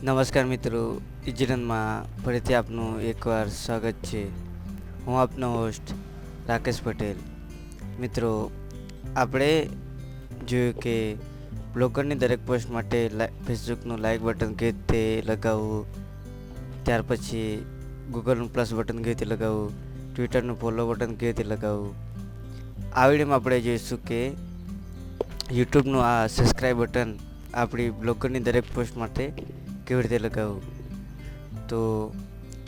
નમસ્કાર મિત્રો ઇજરનમાં ફરીથી આપનું એકવાર સ્વાગત છે. હું આપનો હોસ્ટ રાકેશ પટેલ. મિત્રો, આપણે જોયું કે બ્લોગરની દરેક પોસ્ટ માટે ફેસબુકનું લાઇક બટન કેવી રીતે લગાવવું, ત્યાર પછી ગૂગલનું પ્લસ બટન કેવી રીતે લગાવવું, ટ્વિટરનું ફોલો બટન કેવી રીતે લગાવવું. આ વિડીયોમાં આપણે જોઈશું કે યુટ્યુબનું આ સબસ્ક્રાઈબ બટન આપણી બ્લોગરની દરેક પોસ્ટ માટે કેવી રીતે લગાવવું તો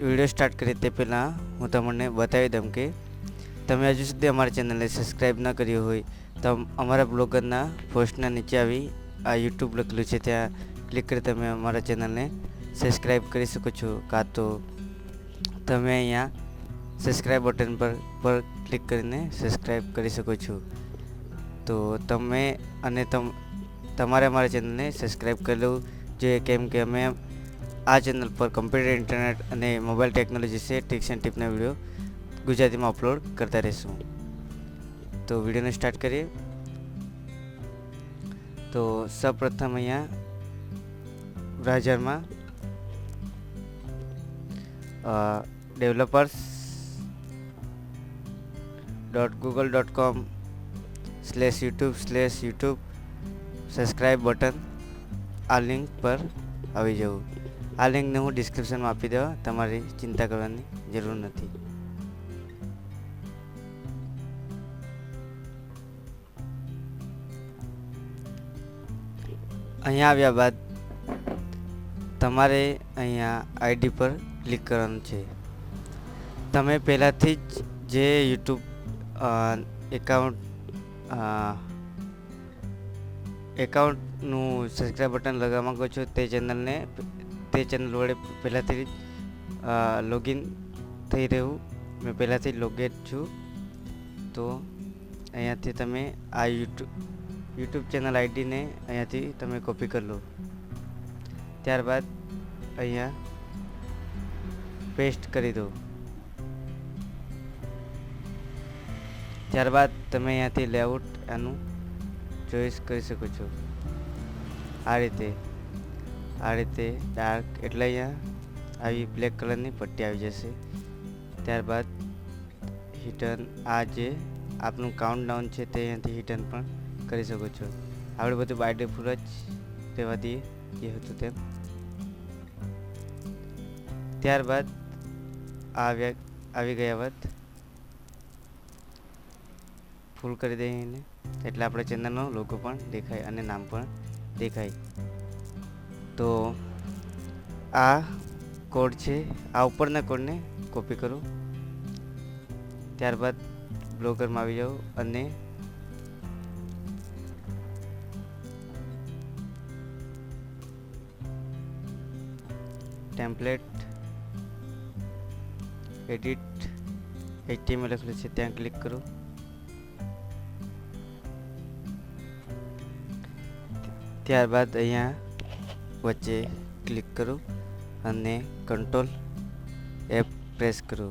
વીડિયો સ્ટાર્ટ કરીએ તે પહેલાં હું તમને બતાવી દઉં કે તમે હજુ સુધી અમારી ચેનલને સબસ્ક્રાઈબ ન કર્યું હોય, તો અમારા બ્લોગરના પોસ્ટના નીચે આવી આ યુટ્યુબ લખેલું છે, ત્યાં ક્લિક કરી તમે અમારા ચેનલને સબસ્ક્રાઈબ કરી શકો છો. કાં તો તમે અહીંયા સબસ્ક્રાઈબ બટન પર પર ક્લિક કરીને સબસ્ક્રાઈબ કરી શકો છો. તો તમે અને તમ, તમારે અમારા ચેનલને સબસ્ક્રાઈબ કરી લેવું. જોઈએ કેમ કે અમે આ ચેનલ પર કમ્પ્યુટર, ઇન્ટરનેટ અને મોબાઈલ ટેકનોલોજી છે ટિક્સ એન્ડ ટિપના વીડિયો ગુજરાતીમાં અપલોડ કરતા રહીશું. તો વિડીયોને સ્ટાર્ટ કરીએ. તો સૌપ્રથમ અહીંયા બ્રાઉઝરમાં developers dot Google dot com slash YouTube slash YouTube subscribe button આ લિંક પર આવી જવું. આ લિંકને હું ડિસ્ક્રિપ્શનમાં આપી દેવા. તમારી ચિંતા કરવાની જરૂર નથી. અહીંયા આવ્યા બાદ તમારે અહીંયા આઈડી પર ક્લિક કરવાનું છે. તમે પહેલાંથી જ જે યુટ્યુબ એકાઉન્ટ એકાઉન્ટનું સબસ્ક્રાઈબ બટન લગાવવા માંગો છો તે ચેનલને, તે ચેનલ વડે પહેલાંથી જ લોગિન થઈ રહ્યું મેં પહેલાંથી લોગેટ છું. તો અહીંયાથી તમે આ યુટ્યુબ યુટ્યુબ ચેનલ આઈડીને અહીંયાથી તમે કોપી કરી લો. ત્યારબાદ અહીંયા પેસ્ટ કરી દો. ત્યારબાદ તમે અહીંયાથી લેઆઉટ આનું ચોઈસ કરી શકો છો. આ રીતે આ રીતે ડાર્ક એટલે અહીંયા આવી બ્લેક કલરની પટ્ટી આવી જશે. ત્યારબાદ હિટન, આ જે આપનું કાઉન્ટ ડાઉન છે તે અહીંયાથી હિટન પણ કરી શકો છો. આપણે બધું બાય ડિફોલ્ટ જ રહેવા દઈએ જે હતું તેમ. ત્યારબાદ આવ્યા, આવી ગયા બાદ ફૂલ કરી દઈએ એને. એટલે આપણે ચેનલનો લોગો પણ દેખાય અને નામ પણ દેખાય. તો આ કોડ છે, આ ઉપરના કોડને કોપી કરો. ત્યારબાદ બ્લોગરમાં આવી જાઓ અને ટેમ્પલેટ એડિટ એચટીએમએલ લખેલું છે, ત્યાં ક્લિક કરો. ત્યારબાદ અહીંયા વચ્ચે ક્લિક કરો અને કંટ્રોલ એપ પ્રેસ કરો.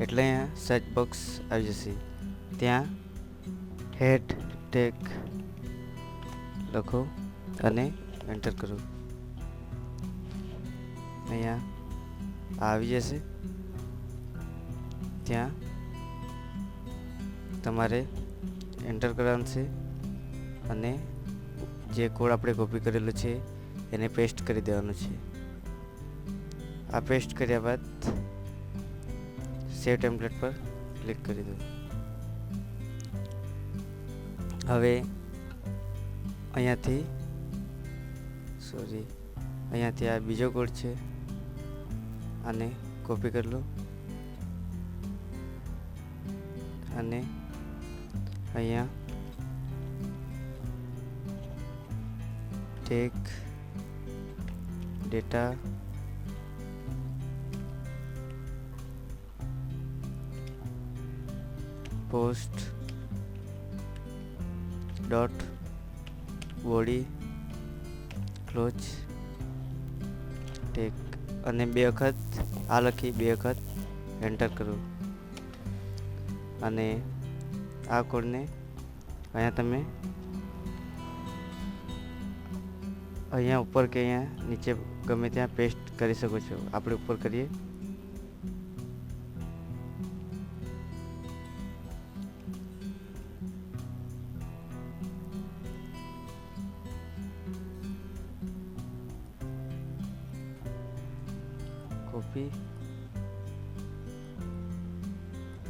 એટલે અહીંયા સર્ચ બોક્સ આવી જશે. ત્યાં હેડ ટેક લખો અને એન્ટર કરો. અહીંયા આવી જશે. ત્યાં તમારે એન્ટર કરવાનું છે અને જે કોડ આપણે કોપી કરેલો છે, એને પેસ્ટ કરી દેવાનું છે. આ પેસ્ટ કર્યા બાદ સેવ ટેમ્પલેટ પર ક્લિક કરી દો. હવે અહીંયાથી સોરી અહીંયાથી આ બીજો કોડ છે, આને કોપી કરી લો. અને અહીંયા tech data post dot body ક્લોચ ટેક અને બે વખત, આ લખી બે વખત એન્ટર કરો. અને આ કોડને અહીંયા તમે અહીંયા ઉપર કે અહીંયા નીચે ગમે ત્યાં પેસ્ટ કરી શકો છો. આપણે ઉપર કરીએ. કોપી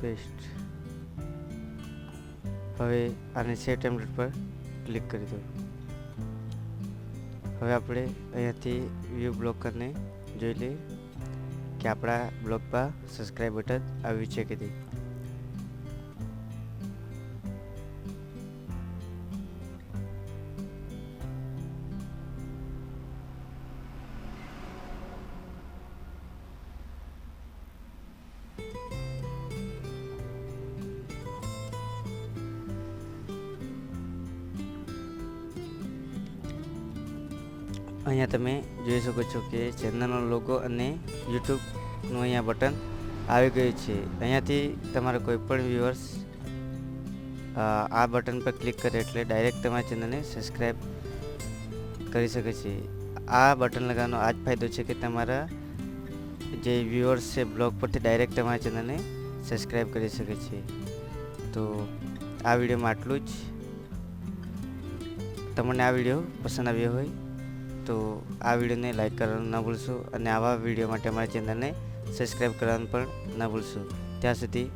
પેસ્ટ હવે આને સેવ ટેમ્પલેટ પર ક્લિક કરી દો. હવે આપણે અહીંયાથી વ્યૂ બ્લોકરને જોઈ લઈએ કે આપણા બ્લોગ પર સબસ્ક્રાઈબ બટન આવ્યું છે કે નહીં. અહીંયા તમે જોઈ શકો છો કે ચેનલનો લોગો અને યુટ્યુબનું અહીંયા બટન આવી ગયું છે. અહીંયાથી તમારા કોઈપણ વ્યુઅર્સ આ બટન પર ક્લિક કરે એટલે ડાયરેક્ટ તમારા ચેનલને સબસ્ક્રાઈબ કરી શકે છે. આ બટન લગાવવાનો આ જ ફાયદો છે કે તમારા જે વ્યુઅર્સ છે બ્લોગ પરથી ડાયરેક્ટ તમારા ચેનલને સબસ્ક્રાઈબ કરી શકે છે. તો આ વિડીયોમાં આટલું જ. તમને આ વીડિયો પસંદ આવ્યો હોય તો આ વિડીયોને લાઇક કરવાનું ન ભૂલશો અને આવા વીડિયો માટે અમારા ચેનલને સબસ્ક્રાઈબ કરવાનું પણ ન ભૂલશો. ત્યાં સુધી